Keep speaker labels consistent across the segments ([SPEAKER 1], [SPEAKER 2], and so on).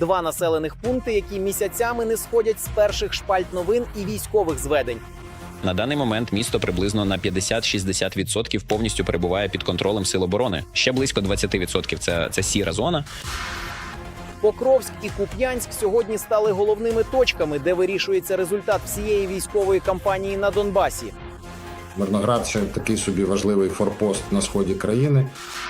[SPEAKER 1] Два населених пункти, які місяцями не сходять з перших шпальт новин і військових зведень.
[SPEAKER 2] На даний момент місто приблизно на 50-60% повністю перебуває під контролем сил оборони. Ще близько 20% – це, це сіра зона.
[SPEAKER 1] Покровськ і Куп'янськ сьогодні стали головними точками, де вирішується результат всієї військової кампанії на Донбасі.
[SPEAKER 3] Мирноград ще такий собі важливий форпост на сході країни.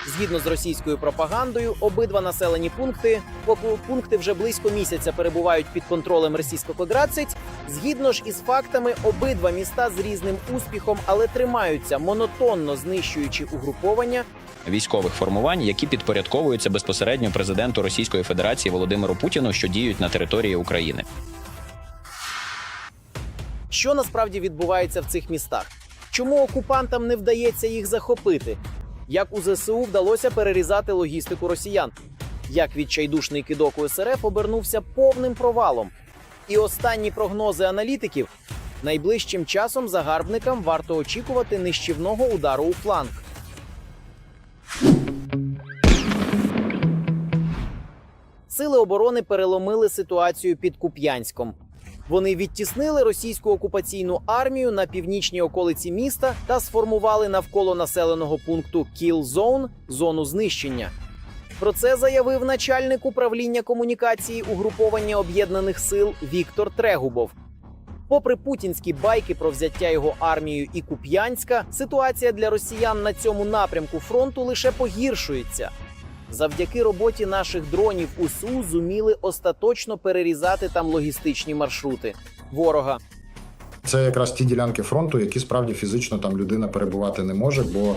[SPEAKER 1] Згідно з російською пропагандою, обидва населені пункти, поки пункти вже близько місяця перебувають під контролем російського 20 Згідно ж із фактами, обидва міста з різним успіхом, але тримаються монотонно знищуючи угруповання.
[SPEAKER 2] Військових формувань, які підпорядковуються безпосередньо президенту Російської Федерації Володимиру Путіну, що діють на території України.
[SPEAKER 1] Що насправді відбувається в цих містах? Чому окупантам не вдається їх захопити? Як у ЗСУ вдалося перерізати логістику росіян? Як відчайдушний кидок у СРФ обернувся повним провалом? І останні прогнози аналітиків найближчим часом загарбникам варто очікувати нищівного удару у фланг. Сили оборони переломили ситуацію під Куп'янськом. Вони відтіснили російську окупаційну армію на північній околиці міста та сформували навколо населеного пункту Kill Zone зону знищення. Про це заявив начальник управління комунікації угруповання об'єднаних сил Віктор Трегубов. Попри путінські байки про взяття його армією і Куп'янська, ситуація для росіян на цьому напрямку фронту лише погіршується. Завдяки роботі наших дронів УСУ зуміли остаточно перерізати там логістичні маршрути ворога.
[SPEAKER 3] Це якраз ті ділянки фронту, які справді фізично там людина перебувати не може, бо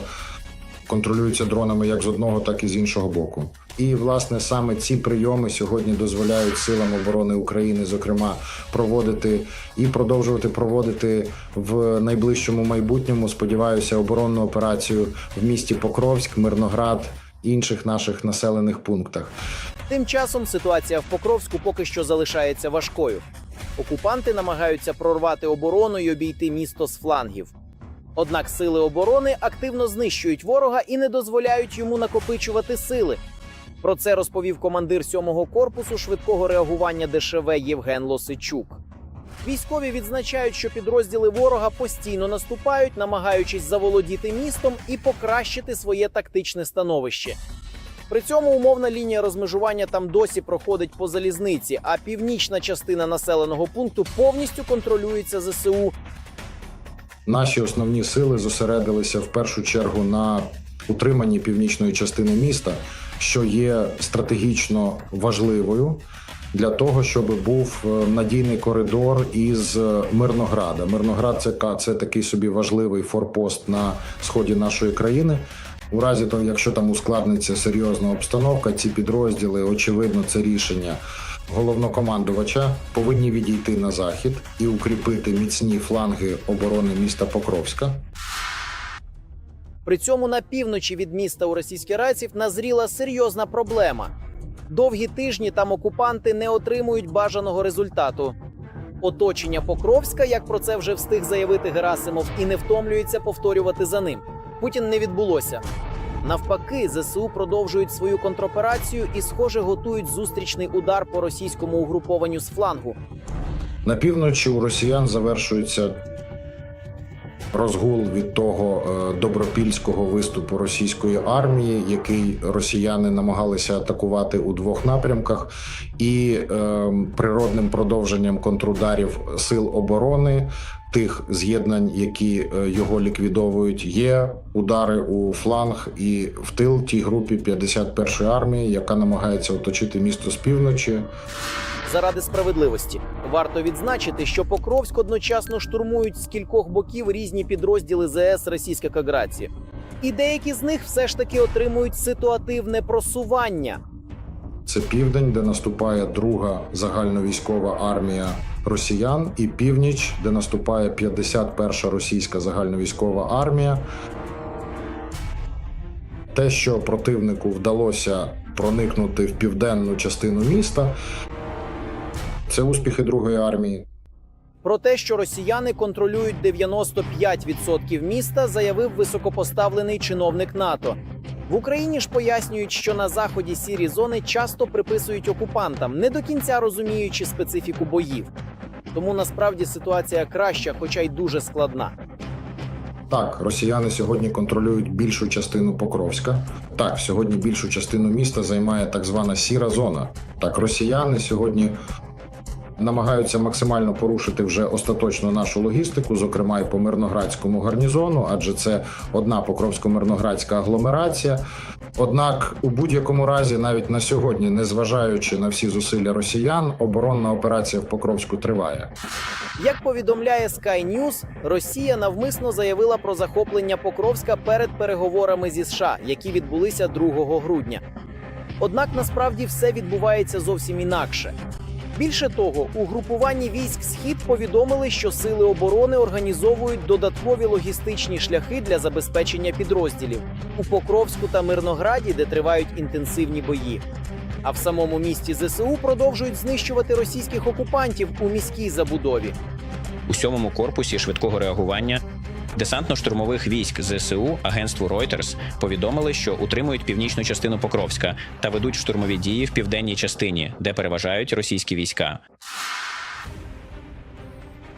[SPEAKER 3] контролюються дронами як з одного, так і з іншого боку. І власне саме ці прийоми сьогодні дозволяють силам оборони України, зокрема, проводити і продовжувати проводити в найближчому майбутньому. Сподіваюся, оборонну операцію в місті Покровськ, Мирноград інших наших населених пунктах.
[SPEAKER 1] Тим часом ситуація в Покровську поки що залишається важкою. Окупанти намагаються прорвати оборону і обійти місто з флангів. Однак сили оборони активно знищують ворога і не дозволяють йому накопичувати сили. Про це розповів командир 7-го корпусу швидкого реагування ДШВ Євген Лосичук. Військові відзначають, що підрозділи ворога постійно наступають, намагаючись заволодіти містом і покращити своє тактичне становище. При цьому умовна лінія розмежування там досі проходить по залізниці, а північна частина населеного пункту повністю контролюється ЗСУ.
[SPEAKER 3] Наші основні сили зосередилися в першу чергу на утриманні північної частини міста, що є стратегічно важливою для того, щоб був е, надійний коридор із е, Мирнограда. Мирноград це це такий собі важливий форпост на сході нашої країни. У разі того, якщо там ускладниться серйозна обстановка, ці підрозділи, очевидно, це рішення головнокомандувача повинні відійти на захід і укріпити міцні фланги оборони міста Покровська.
[SPEAKER 1] При цьому на півночі від міста у російській раців назріла серйозна проблема. Довгі тижні там окупанти не отримують бажаного результату. Оточення Покровська, як про це вже встиг заявити Герасимов, і не втомлюється повторювати за ним. Путін не відбулося. Навпаки, ЗСУ продовжують свою контроперацію і, схоже, готують зустрічний удар по російському угрупованню з флангу.
[SPEAKER 3] На півночі у росіян завершується розгул від того е, добропільського виступу російської армії, який росіяни намагалися атакувати у двох напрямках, і е, природним продовженням контрударів сил оборони. Тих з'єднань, які е, його ліквідовують, є удари у фланг і в тил тій групі 51-ї армії, яка намагається оточити місто з півночі.
[SPEAKER 1] Заради справедливості варто відзначити, що Покровськ одночасно штурмують з кількох боків різні підрозділи ЗС Російська Каграція. І деякі з них все ж таки отримують ситуативне просування.
[SPEAKER 3] Це південь, де наступає друга загальновійськова армія росіян, і північ, де наступає 51-ша російська загальновійськова армія. Те, що противнику вдалося проникнути в південну частину міста, це успіхи Другої армії.
[SPEAKER 1] Про те, що росіяни контролюють 95% міста, заявив високопоставлений чиновник НАТО. В Україні ж пояснюють, що на заході сірі зони часто приписують окупантам, не до кінця розуміючи специфіку боїв. Тому насправді ситуація краща, хоча й дуже складна.
[SPEAKER 3] Так, росіяни сьогодні контролюють більшу частину Покровська. Так, сьогодні більшу частину міста займає так звана сіра зона. Так, росіяни сьогодні намагаються максимально порушити вже остаточно нашу логістику, зокрема і по мирноградському гарнізону, адже це одна покровсько-мирноградська агломерація. Однак, у будь-якому разі, навіть на сьогодні, незважаючи на всі зусилля росіян, оборонна операція в Покровську триває.
[SPEAKER 1] Як повідомляє Sky News, Росія навмисно заявила про захоплення Покровська перед переговорами зі США, які відбулися 2 грудня. Однак насправді все відбувається зовсім інакше. Більше того, у групуванні військ Схід повідомили, що сили оборони організовують додаткові логістичні шляхи для забезпечення підрозділів у Покровську та Мирнограді, де тривають інтенсивні бої. А в самому місті ЗСУ продовжують знищувати російських окупантів у міській забудові.
[SPEAKER 2] У сьомому корпусі швидкого реагування десантно-штурмових військ ЗСУ агентству Reuters повідомили, що утримують північну частину Покровська та ведуть штурмові дії в південній частині, де переважають російські війська.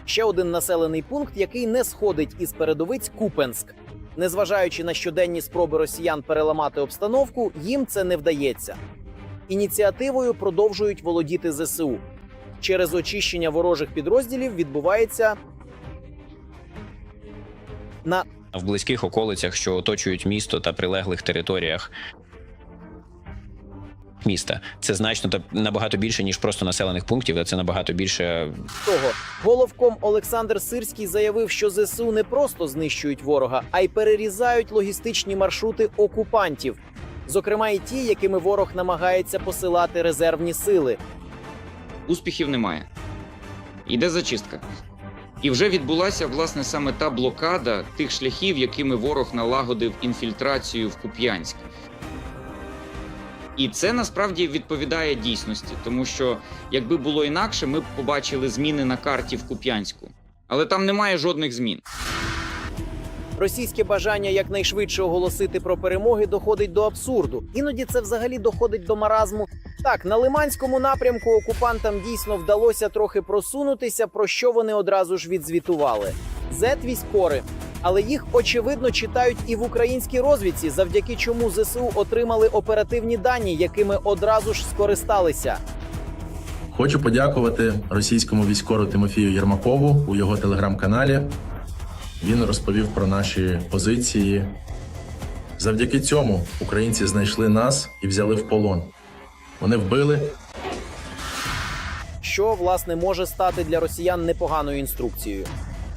[SPEAKER 1] Ще один населений пункт, який не сходить із передовиць Купенськ. Незважаючи на щоденні спроби росіян переламати обстановку, їм це не вдається. Ініціативою продовжують володіти ЗСУ. Через очищення ворожих підрозділів відбувається на
[SPEAKER 2] В близьких околицях, що оточують місто та прилеглих територіях міста, це значно та набагато більше ніж просто населених пунктів. а Це набагато більше
[SPEAKER 1] того. Головком Олександр Сирський заявив, що ЗСУ не просто знищують ворога, а й перерізають логістичні маршрути окупантів, зокрема і ті, якими ворог намагається посилати резервні сили.
[SPEAKER 4] успіхів немає. Іде зачистка. І вже відбулася власне саме та блокада тих шляхів, якими ворог налагодив інфільтрацію в Куп'янськ. І це насправді відповідає дійсності, тому що якби було інакше, ми б побачили зміни на карті в Куп'янську. Але там немає жодних змін.
[SPEAKER 1] Російське бажання якнайшвидше оголосити про перемоги доходить до абсурду. Іноді це взагалі доходить до маразму. Так, на лиманському напрямку окупантам дійсно вдалося трохи просунутися, про що вони одразу ж відзвітували. Зет військори. Але їх очевидно читають і в українській розвідці, завдяки чому ЗСУ отримали оперативні дані, якими одразу ж скористалися.
[SPEAKER 5] Хочу подякувати російському військору Тимофію Єрмакову у його телеграм-каналі. Він розповів про наші позиції. Завдяки цьому українці знайшли нас і взяли в полон. Вони вбили
[SPEAKER 1] що власне може стати для росіян непоганою інструкцією.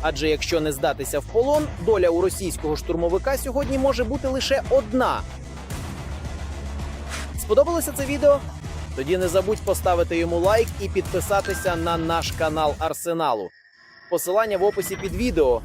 [SPEAKER 1] Адже якщо не здатися в полон, доля у російського штурмовика сьогодні може бути лише одна. Сподобалося це відео? Тоді не забудь поставити йому лайк і підписатися на наш канал Арсеналу. Посилання в описі під відео.